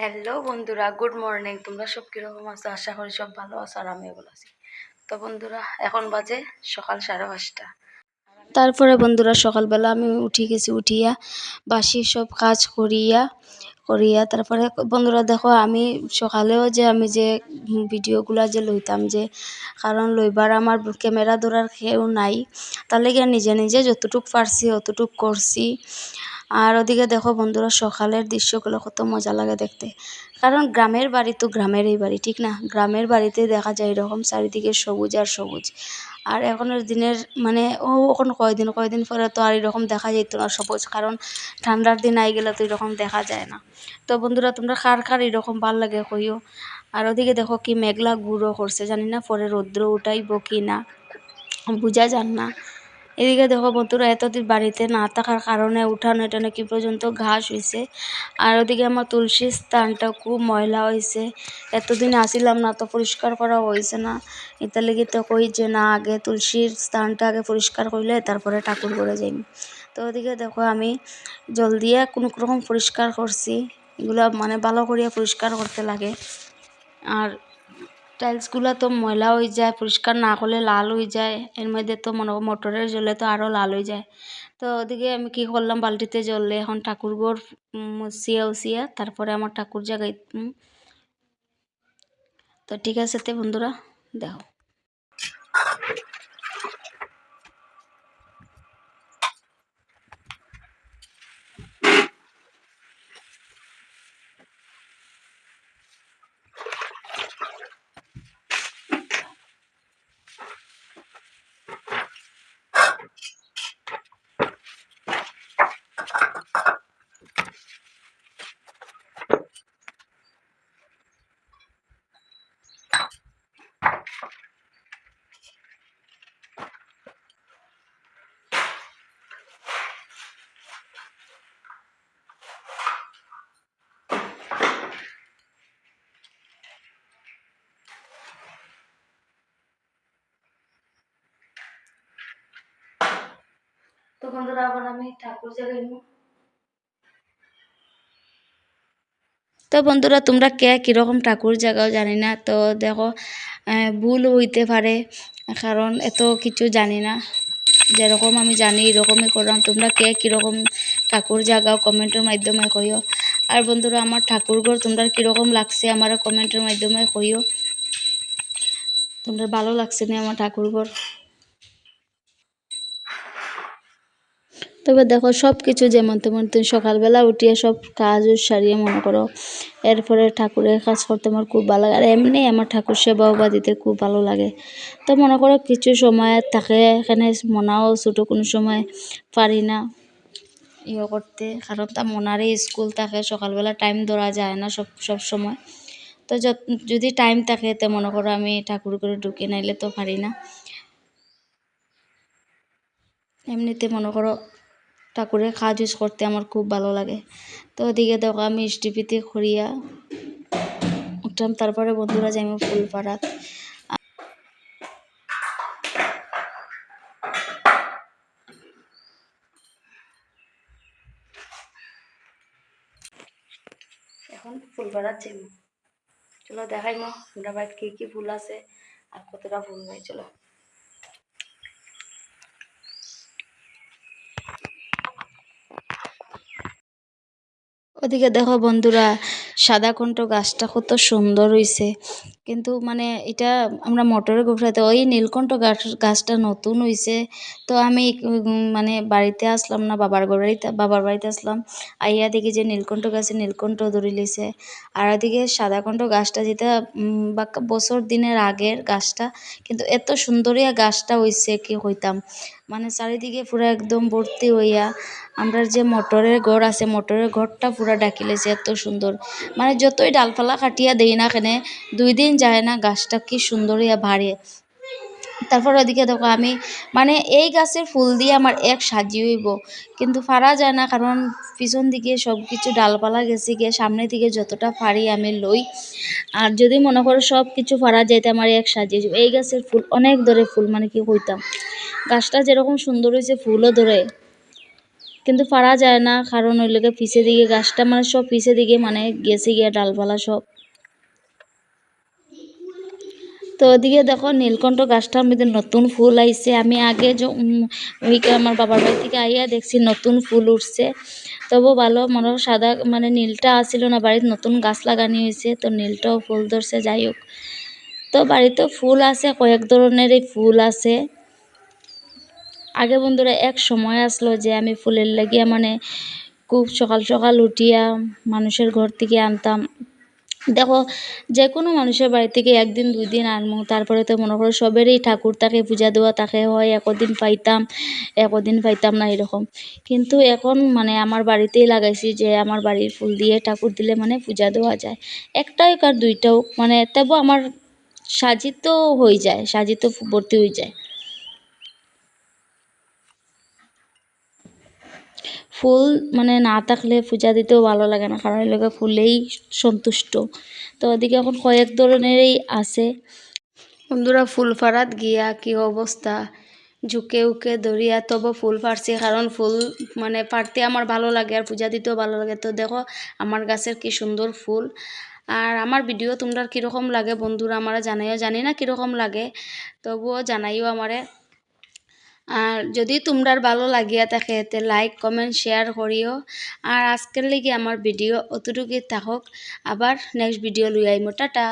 Hello বন্ধুরা। Good morning তোমরা সব কীরকম আছো? আশা করি সব ভালো আছো আর আমিও ভালো আছি। তো বন্ধুরা, এখন বাজে সকাল সাড়ে পাঁচটা। তারপরে বন্ধুরা, সকালবেলা আমি উঠি গেছি, উঠিয়া বাসি সব কাজ করিয়া করিয়া তারপরে বন্ধুরা দেখো, আমি সকালেও যে আমি যে ভিডিওগুলা যে লইতাম যে, কারণ লইবার আমার ক্যামেরা ধরার কেউ নাই। তার লেগে নিজে নিজে যতটুক পারছি, অতটুক করছি। আর ওদিকে দেখো বন্ধুরা, সকালের দৃশ্যগুলো কত মজা লাগে দেখতে। কারণ গ্রামের বাড়ি তো গ্রামেরই বাড়ি, ঠিক না? গ্রামের বাড়িতে দেখা যায় এরকম চারিদিকে সবুজ আর সবুজ। আর এখনের দিনের মানে ও এখন কয়দিন কয়দিন পরে তো আর এরকম দেখা যেত না সবুজ, কারণ ঠান্ডার দিন আই গেলে তো এরকম দেখা যায় না। তো বন্ধুরা, তোমরা কার কার এরকম ভালো লাগে কইও? আর ওদিকে দেখো কি মেঘলা গুঁড়ো করছে, জানি না পরে রৌদ্র উঠাইব কি না, বোঝা যান না। এদিকে দেখো বন্ধুরা, এতদিন বাড়িতে না থাকার কারণে উঠানো এটানো কি পর্যন্ত ঘাস হয়েছে আর ওদিকে আমার তুলসীর স্থানটা খুব ময়লা হয়েছে এতদিন আসিলাম না তো পরিষ্কার করা হয়েছে না। এটা লেগে তো কই যে না, আগে তুলসীর স্থানটা আগে পরিষ্কার করলে তারপরে ঠাকুর করে যাই তো ওদিকে দেখো আমি জল দিয়ে কোনো রকম পরিষ্কার করছি। এগুলো মানে ভালো করিয়া পরিষ্কার করতে লাগে। আর টাইলসগুলো তো ময়লা হয়ে যায় পরিষ্কার না করলে লাল হয়ে যায় এর মধ্যে তো মনে মোটরের জলে তো আরও লাল হয়ে যায়। তো ওদিকে আমি কী করলাম বালতিতে জলে এখন ঠাকুর ঘর মুছিয়া তারপরে আমার ঠাকুর জায়গায় তো ঠিক আছে তে বন্ধুরা, দেখো তো আমি ঠাকুর জায়গায় তো বন্ধুরা, তোমরা কে কীরকম ঠাকুর জাগাও জানি না, তো দেখো ভুল হইতে পারে, কারণ এত কিছু জানি না। যেরকম আমি জানি, এরকমই করলাম। তোমরা কে কীরকম ঠাকুর জাগাও কমেন্টের মাধ্যমে কইও। আর বন্ধুরা, আমার ঠাকুরঘর তোমরা কীরকম লাগছে, আমার কমেন্টের মাধ্যমে কইও। তোমরা ভালো লাগছে না আমার ঠাকুরঘর তবে দেখো সব কিছু যেমন তেমন, তুমি সকালবেলা উঠিয়ে সব কাজ সারিয়ে মনে করো, এরপরে ঠাকুরের কাজ করতে আমার খুব ভালো লাগে। আর এমনি আমার ঠাকুর সেবাও বা দিতে খুব ভালো লাগে। তো মনে করো কিছু সময় থাকে, এখানে মনাও ছোটো কোনো সময় পারি না ইয়ে করতে, কারণ তা মনারে স্কুল থাকে, সকালবেলা টাইম ধরা যায় না সব সব সময়। তো যদি টাইম থাকে তো মনে করো আমি ঠাকুর করে ঢুকে, নাইলে তো পারি না। এমনিতে মনে করো ঠাকুরের কাজ ইউজ করতে আমার খুব ভালো লাগে। তো ওদিকে দেখো আমি স্টিপিতে খড়িয়া উঠলাম। তারপরে বন্ধুরা যাই ফুল পাড়াত এখন ফুল যাই চলো দেখাই মো, আমরা কী কী ফুল আছে আর কতটা ফুল হয় চলো ওদিকে দেখো বন্ধুরা, সাদা কণ্ঠ গাছটা কত সুন্দর হইছে। কিন্তু মানে এটা আমরা মোটরে গোফরাতে ওই নীলকণ্ঠ গাছ, গাছটা নতুন হইছে। তো আমি মানে বাড়িতে আসলাম না, বাবার বাড়িতে বাবার বাড়িতে আসলাম। আইয়া দেখি যে নীলকণ্ঠ গাছে নীলকণ্ঠ ধরে লিছে আর ওদিকে সাদা কণ্ঠ গাছটা যেটা বছর দিনের আগের গাছটা, কিন্তু এত সুন্দরিয়া গাছটা হইছে কি হইতাম মানে চারিদিকে পুরা একদম ভর্তি হইয়া আমরা যে মোটরের ঘর আছে, মটরের ঘরটা পুরা ঢাকি এত সুন্দর। মানে যতই ডালপালা কাটিয়া দেই না কেনে, দুই দিন যায় না, গাছটা কি সুন্দর হইয়া বাড়ে তারপর ওদিকে দেখো আমি মানে এই গাছের ফুল দিয়ে আমার এক সাজি হইব। কিন্তু পারা যায় না, কারণ পিছন দিকে সব কিছু ডালপালা গেছে, গিয়ে সামনের দিকে যতটা পারি আমি লই। আর যদি মনে করো সব কিছু পারা যাইতে আমার এক সাজিয়ে এই গাছের ফুল অনেক ধরে ফুল মানে কি হইতাম গাছটা যেরকম সুন্দর হয়েছে ফুলও ধরে কিন্তু পারা যায় না, কারণ ওই লোকে পিছে দিকে, গাছটা মানে সব পিছে দিকে মানে গেছে গিয়া ডালপালা সব। তো ওদিকে দেখো নীলকণ্ঠ গাছটার মধ্যে নতুন ফুল আইছে। আমি আগে ওইকে আমার বাবার বাড়ি থেকে আইয়া দেখছি নতুন ফুল উঠছে। তবু ভালো, মনে সাদা মানে নীলটা আসছিল না, বাড়িতে নতুন গাছ লাগানি হয়েছে, তো নীলটাও ফুল ধরছে, যাই হোক। তো বাড়িতে ফুল আছে, কয়েক ধরনেরই ফুল আছে। আগে বন্ধুরা এক সময় আসলো যে আমি ফুলের লাগিয়া মানে খুব সকাল সকাল উঠিয়া মানুষের ঘর থেকে আনতাম। দেখো যে কোনো মানুষের বাড়ি থেকে একদিন দুই দিন আনমু, তারপরে তো মনে করো সবেরই ঠাকুর তাকে পূজা দেওয়া তাকে হয়, একদিন পাইতাম একদিন পাইতাম না এরকম। কিন্তু এখন মানে আমার বাড়িতেই লাগাইছি যে আমার বাড়ির ফুল দিয়ে ঠাকুর দিলে মানে পূজা দেওয়া যায়। একটাই কার দুইটাও মানে তবু আমার সাজিত হয়ে যায়, সাজিত ভর্তি হয়ে যায়। ফুল মানে না থাকলে পূজা দিতেও ভালো লাগে না, কারণ এলাকা ফুলেই সন্তুষ্ট। তো ওদিকে এখন কয়েক ধরনেরই আছে। বন্ধুরা ফুল ফাড়াত গিয়া কি অবস্থা? ঝুঁকে উকে দরিয়া তবু ফুল ফাড়ছি, কারণ ফুল মানে পাড়তে আমার ভালো লাগে আর পূজা দিতেও ভালো লাগে। তো দেখো, আমার গাছের কি সুন্দর ফুল। আর আমার ভিডিও তোমরা কীরকম লাগে বন্ধুরা, আমরা জানাইও। জানি না কীরকম লাগে, তবুও জানাইও আমারে। আর যদি তোমরার ভালো লাগিয়া থাকে, তে লাইক কমেন্ট শেয়ার করিও। আর আজকের লেগে আমার ভিডিও অতটুকুই থাকুক। আবার নেক্সট ভিডিও লই আইমো। টাটা।